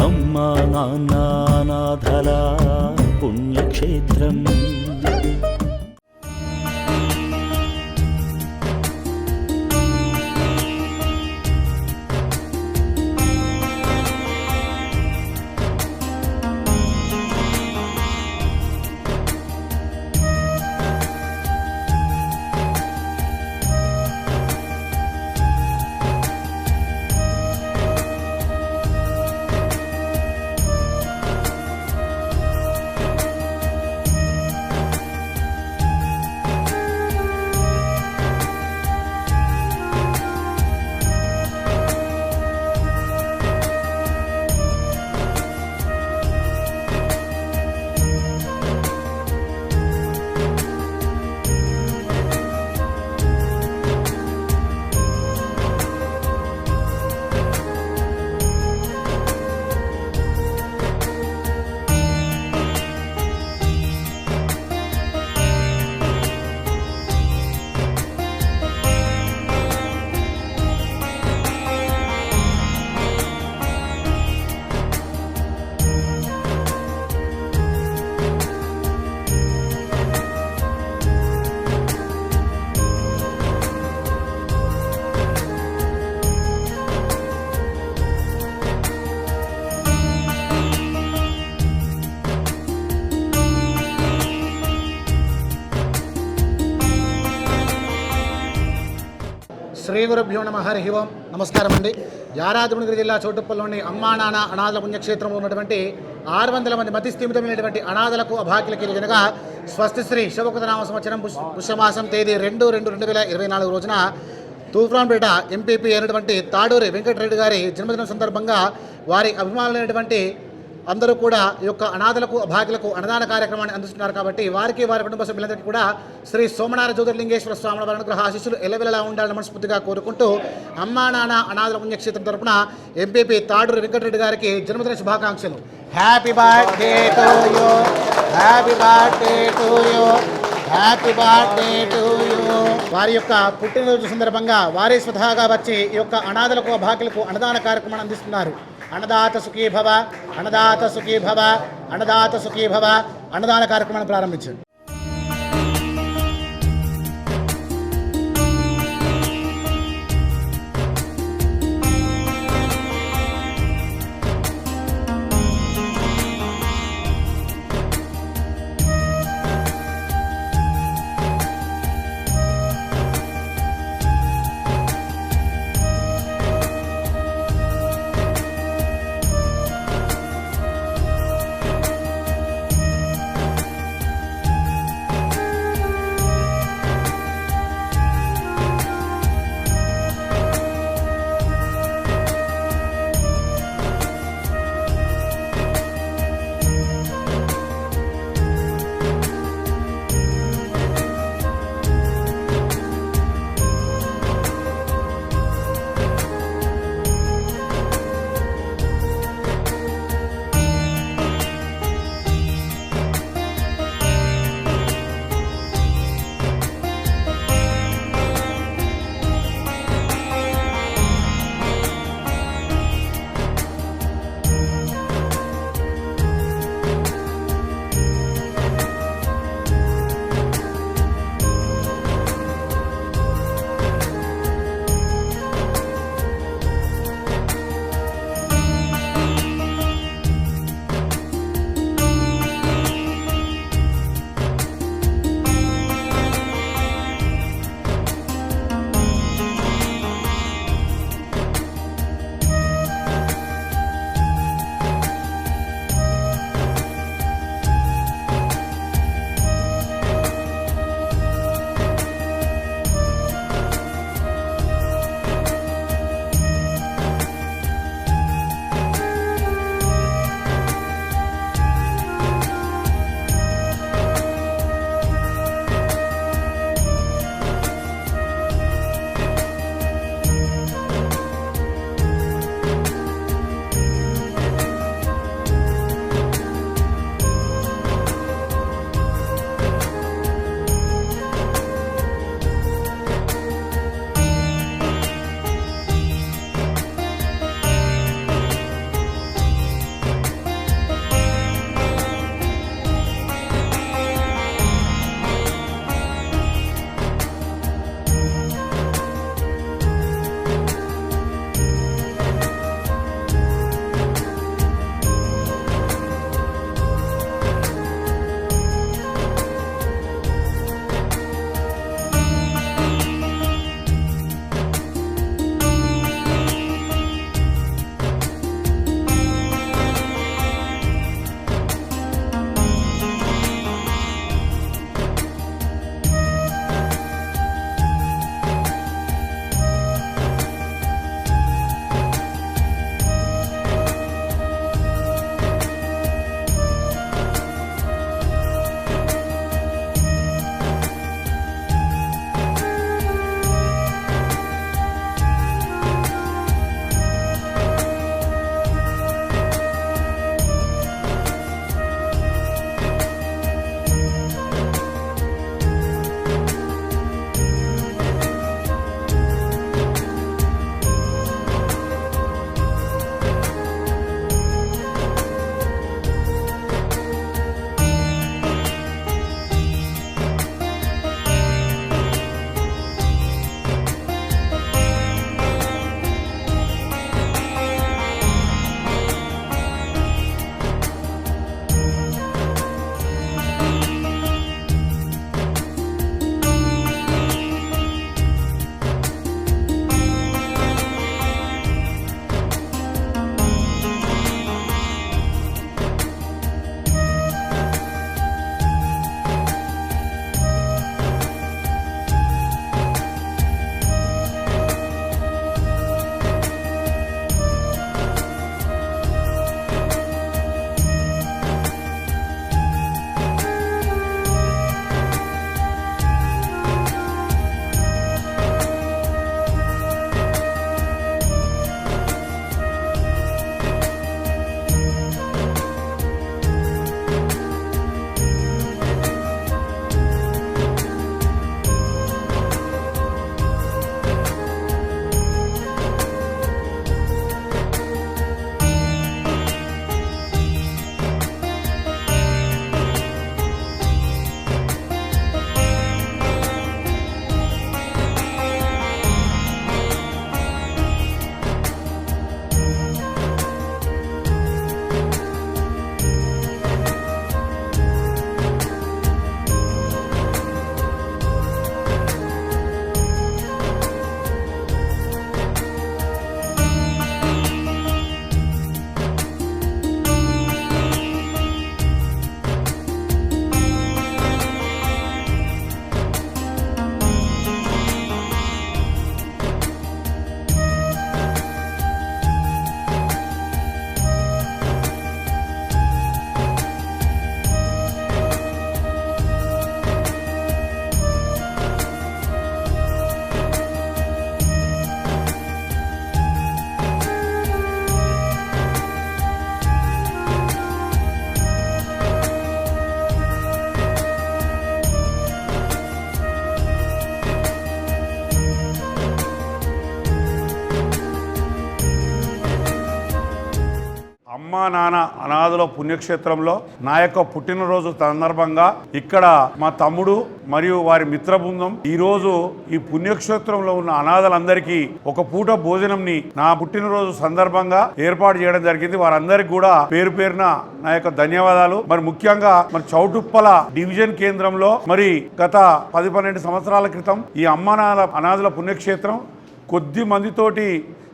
అమ్మా నాన్న అనాథల పుణ్యక్షేత్రం. శ్రీ గురుభ్యో నమ హరి ఓం. నమస్కారం అండి. యాదాద్రినగర్ జిల్లా చోటుప్పల్లోని అమ్మా నాన్న అనాథల పుణ్యక్షేత్రంలో ఉన్నటువంటి ఆరు వందల మంది మతి స్థిమితమైనటువంటి అనాథలకు అభాక్యులకి జనగా స్వస్తి శ్రీ సంవత్సరం పుష్యమాసం తేదీ రెండు రెండు రెండు వేల ఇరవై నాలుగు రోజున తూఫాన్పేట ఎంపీపీ అయినటువంటి తాడూరి వెంకటరెడ్డి గారి జన్మదినం సందర్భంగా వారి అభిమానులైనటువంటి అందరూ కూడా ఈ యొక్క అనాథలకు అభాగ్యులకు అన్నదాన కార్యక్రమాన్ని అందిస్తున్నారు కాబట్టి వారికి వారి కుటుంబ సభ్యులందరికీ కూడా శ్రీ సోమనాథ జ్యోతిర్లింగేశ్వర స్వామి వారి అనుగ్రహ ఆశీస్సులు ఎలవెలలా ఉండాలని మనస్ఫూర్తిగా కోరుకుంటూ అమ్మా నాన్న అనాథల పుణ్యక్షేత్రం తరపున ఎంపీపీ తాడూరు వెంకటరెడ్డి గారికి జన్మదిన శుభాకాంక్షలు. Happy birthday to you happy birthday to you happy birthday to you వారి యొక్క పుట్టినరోజు సందర్భంగా వారి స్వతహాగా వచ్చి ఈ యొక్క అనాథలకు అభాగ్యులకు అన్నదాన కార్యక్రమాన్ని అందిస్తున్నారు. అన్నదాత సుఖీ భవ అన్నదాత సుఖీ భవ అన్నదాత సుఖీ భవ అన్నదాన కార్యక్రమాన్ని ప్రారంభించారు అమ్మా నాన్న అనాథుల పుణ్యక్షేత్రంలో నా యొక్క పుట్టినరోజు సందర్భంగా ఇక్కడ మా తమ్ముడు మరియు వారి మిత్ర బృందం ఈ ఈ పుణ్యక్షేత్రంలో ఉన్న అనాథలందరికీ ఒక పూట భోజనంని నా పుట్టినరోజు సందర్భంగా ఏర్పాటు చేయడం జరిగింది. వారందరికీ కూడా పేరు పేరున నా యొక్క ధన్యవాదాలు. మరి ముఖ్యంగా మరి చౌటుప్పల డివిజన్ కేంద్రంలో మరి గత పది పన్నెండు సంవత్సరాల క్రితం ఈ అమ్మానాల అనాథుల పుణ్యక్షేత్రం కొద్ది మందితోటి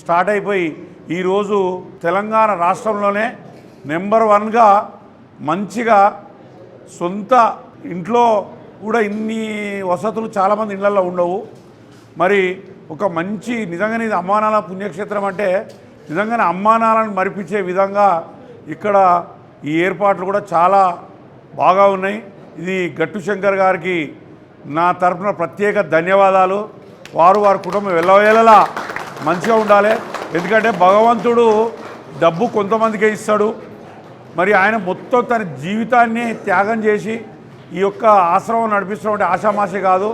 స్టార్ట్ అయిపోయి ఈరోజు తెలంగాణ రాష్ట్రంలోనే నెంబర్ వన్గా మంచిగా సొంత ఇంట్లో కూడా ఇన్ని వసతులు చాలామంది ఇళ్ళలో ఉండవు. మరి ఒక మంచి నిజంగానే ఇది అమ్మానాల పుణ్యక్షేత్రం అంటే నిజంగానే అమ్మానాలను మరిపించే విధంగా ఇక్కడ ఈ ఏర్పాట్లు కూడా చాలా బాగా ఉన్నాయి. ఇది గట్టు శంకర్ గారికి నా తరపున ప్రత్యేక ధన్యవాదాలు. వారు వారి కుటుంబం వెళ్ళవేళలా మంచిగా ఉండాలి. ఎందుకంటే భగవంతుడు డబ్బు కొంతమందికే ఇస్తాడు. మరి ఆయన మొత్తం తన జీవితాన్ని త్యాగం చేసి ఈ యొక్క ఆశ్రమం నడిపిస్తున్నటువంటి ఆషామాషి కాదు.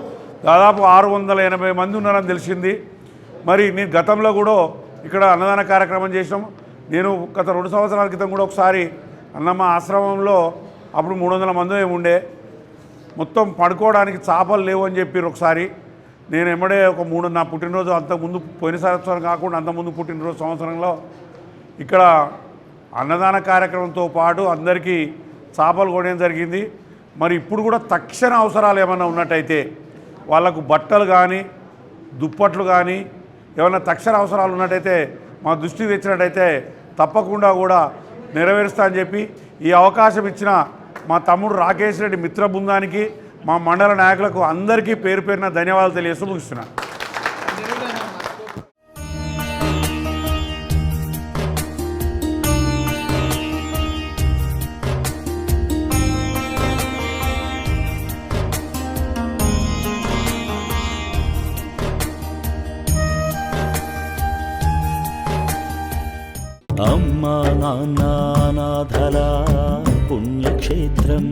దాదాపు ఆరు వందల ఎనభై మంది ఉన్నారని తెలిసింది. మరి నేను గతంలో కూడా ఇక్కడ అన్నదాన కార్యక్రమం చేసినాం. నేను గత రెండు సంవత్సరాల క్రితం కూడా ఒకసారి అన్నమ్మ ఆశ్రమంలో అప్పుడు మూడు వందల మంది ఏమి ఉండే. మొత్తం పడుకోవడానికి చాపలు లేవు అని చెప్పారు ఒకసారి. నేను ఎమ్మడే ఒక మూడు నా పుట్టినరోజు అంతకుముందు పోయిన సంవత్సరం కాకుండా అంతకుముందు పుట్టినరోజు సంవత్సరంలో ఇక్కడ అన్నదాన కార్యక్రమంతో పాటు అందరికీ చేపలు కొనడం జరిగింది. మరి ఇప్పుడు కూడా తక్షణ అవసరాలు ఏమైనా ఉన్నట్టయితే వాళ్ళకు బట్టలు కానీ దుప్పట్లు కానీ ఏమైనా తక్షణ అవసరాలు ఉన్నట్టయితే మా దృష్టికి తెచ్చినట్టయితే తప్పకుండా కూడా నెరవేరుస్తా అని చెప్పి ఈ అవకాశం ఇచ్చిన మా తమ్ముడు రాకేష్ రెడ్డి మిత్ర బృందానికి మా మండల నాయకులకు అందరికీ పేరు పేరున ధన్యవాదాలు తెలియజేస్తూ ముగిస్తున్నాను. అమ్మా నాన్న పుణ్యక్షేత్రం.